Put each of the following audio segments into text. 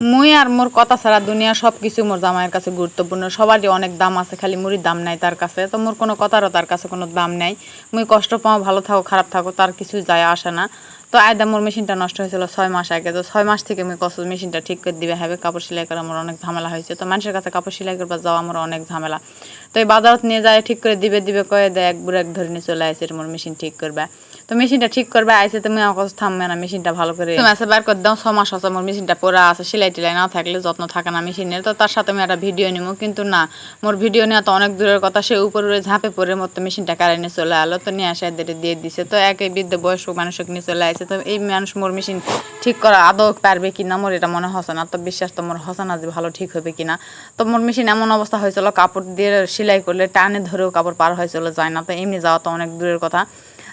মুই আর মোর কথা ছাড়া দুনিয়া সব কিছু মোর জামাইয়ের কাছে গুরুত্বপূর্ণ। সবারই অনেক দাম আছে, খালি মুড়ির দাম নাই তার কাছে। তো মোর কোনো কথারও তার কাছে কোনো দাম নাই। মুই কষ্ট পাও, ভালো থাকো, খারাপ থাকো, তার কিছু যায় আসে না। তো আয়দা, মোর মেশিনটা নষ্ট হয়েছিল ছয় মাস আগে। তো ছয় মাস থেকে মুই কষ্ট মেশিনটা ঠিক করে দিবে হবে কাপড় সেলাই করা আমার অনেক ঝামেলা হয়েছে। তো মানুষের কাছে কাপড় সেলাই করবার যাওয়া আমার অনেক ঝামেলা। তো এই বাজারত নিয়ে যায়, ঠিক করে দিবে দিবে, কয়ে দেয়, এক বুড়ো এক ধরে নিয়ে চলে আসে মোর মেশিন ঠিক করবে। তো মেশিনটা ঠিক করবে আইসে তুমি আমার কাছে থামবে না, মেশিনটা ভালো করে তুমি এসে বার করে দাও ছ মাস আছে, মোর মেশিনটা পরে আছে, সেলাই টেলাই না থাকলে যত্ন থাকে না মেশিনের তো তার সাথে আমি একটা ভিডিও নিবো কিন্তু না, মোর ভিডিও নেওয়া তো অনেক দূরের কথা, সে উপরে ঝাঁপে পড়ে মতো মেশিনটা কারে নিয়ে চলে আলো, তো নিয়ে আসে দিয়ে দিছে। তো একই বৃদ্ধ বয়স্ক মানুষকে নিয়ে চলে আসে তো এই মানুষ মোর মেশিন ঠিক করা আদৌ পারবে কি না মোর এটা মনে হচ্ছে না। তো বিশ্বাস তো মোর হচ্ছে না যে ভালো ঠিক হবে কি না তো মোর মেশিন এমন অবস্থা হয়েছিল, কাপড় দিয়ে সেলাই করলে টানে ধরেও কাপড় পার হয়েছিল যায় না, তো এমনি যাওয়া তো অনেক দূরের কথা।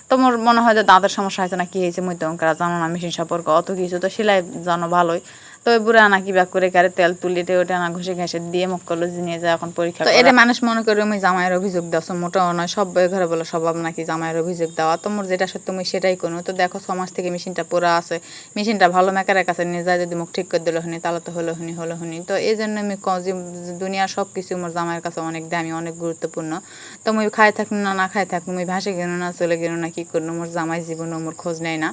তো মোর মনে হয় যে দাঁতের সমস্যা হয়েছে না, কি হয়েছে, মুই তো জানো না মেশিন সম্পর্কে অত কিছু, তো সেলাই জানো ভালোই। তো বুড়া আনা কি ব্যাগ করে কারে তেল তুলিতে ওটা আনা ঘষে ঘষে দিয়ে মুখ নিয়ে যায় এখন পরীক্ষা তো এটা মানুষ মনে করে আমি জামাইয়ের অভিযোগ দেওয়া মোটাও নয় সব ঘরে বলে স্বভাব নাকি জামাইয়ের অভিযোগ দেওয়া তো মোর যেটা সত্য মুই সেটাই করব তো দেখো সমাজ থেকে মেশিনটা পুরা আছে। মেশিনটা ভালো মেকারের কাছে নিয়ে যায় যদি মুখ ঠিক করে দিল হনি তাহলে তো হলো হনি হলো হনি তো এই জন্য আমি যে দুনিয়ার সব কিছু মোর জামাইয়ের কাছে অনেক দামি অনেক গুরুত্বপূর্ণ তো মুই খাই থাকুন না না খাই থাকুন মুই ভাসে গেল না চলে গেল না কি করল মোর জামাই জীবনও মোর খোঁজ নেয় না।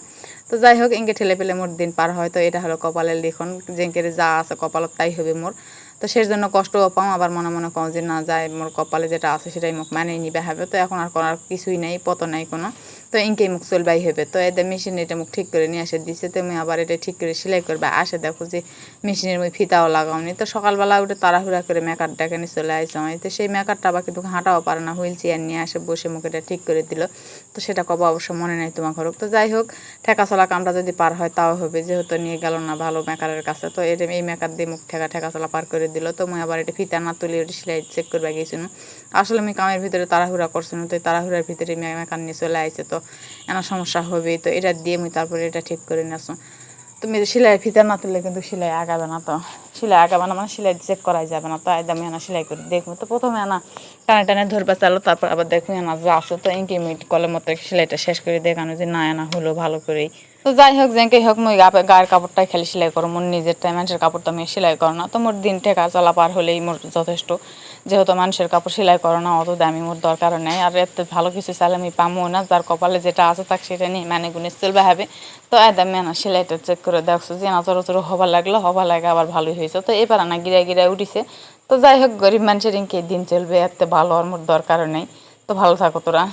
তো যাই হোক এঁকে ঠেলে পেলে মোর দিন পার হয়। তো এটা হলো কপালের লিখন। জেঙ্কের যা আছে কপালত তাই হবে মোর। তো সেই জন্য কষ্টও পাও, আবার মনে মনে কম যে না যায় মোর কপালে যেটা আছে সেটাই মোক মানিয়ে নিবে হবে। তো এখন আর করার কিছুই নেই পত নাই কোনো। তো ইনকেই মুখ চলবাই হবে তো এদের মেশিন এটা মুখ ঠিক করে নিয়ে আসে, দিছে তো আমি আবার এটা ঠিক করে সেলাই করবে। আসে দেখো যে মেশিনের মুই ফিতাও লাগাওনি তো সকালবেলা উঠে তাড়াহুড়া করে মেকার ডেকে নিয়ে চলে আসছে আমি তো সেই মেকারটা আবার কিন্তু হাঁটাও পারে না। হুইল চেয়ার নিয়ে আসে, বসে মুখ এটা ঠিক করে দিল। তো সেটা কব অবশ্য মনে নেই তোমার ঘরক। তো যাই হোক ঠেকা চলা কামটা যদি পার হয় তাও হবে। যেহেতু নিয়ে গেল না ভালো মেকারের কাছে। তো এটা এই মেকার দিয়ে মুখ ঠেকা ঠেকা চলা পার করে দিল। তো মুই আবার এটা ফিতা না তুলে ওটা সেলাই চেক করবে গেছিল আসলে আমি কামের ভিতরে তাড়াহুড়া করছিলাম। তো তাড়াহুড়ার ভিতরে মেকার নিয়ে চলে আইছে। তো এনা সমস্যা হবে, তো এটা দিয়ে মুই তারপরে এটা ঠিক করে নিয়েছো তুমি সেলাই ফিতা না তুললে কিন্তু সেলাই আগাবে না তো। সেলাই আগাবে না মানে সেলাই চেক করাই যাবে না তো একদম এনা সেলাই করে দেখব। তো প্রথমে এনা টানে টানে ধরবে চালো, তারপর আবার দেখো এনা যা আছে তো ইন্টিমেট কলের মতো সেলাইটা শেষ করে দেখানো যে না এনা হলো ভালো করেই। তো যাই হোক যেঁকে হোক, মুই গায়ের কাপড়টাই খালি সেলাই করো মোর নিজের টাই মানুষের কাপড় তো আমি সেলাই করো না, তো মোর দিন ঠেকা চলা পার হলেই মোর যথেষ্ট। যেহেতু মানুষের কাপড় সেলাই করো না অত দামি মোর দরকার নেই, আর এত ভালো কিছু চাইলে আমি পামো না, যার কপালে যেটা আছে তাকে সেটা নিয়ে মানে গুনে চলবে হবে। তো একদম মেনা, সেলাইটা চেক করে দেখছ, যে না চরো চরো হবার লাগল, হবার লাগে আবার ভালোই হয়েছে। তো এবার না গিরা গিরা উঠিছে। তো যাই হোক, গরিব মানুষের দিন চলবে, এত ভালো আর মোর দরকার নেই। তো ভালো থাকো তোরা।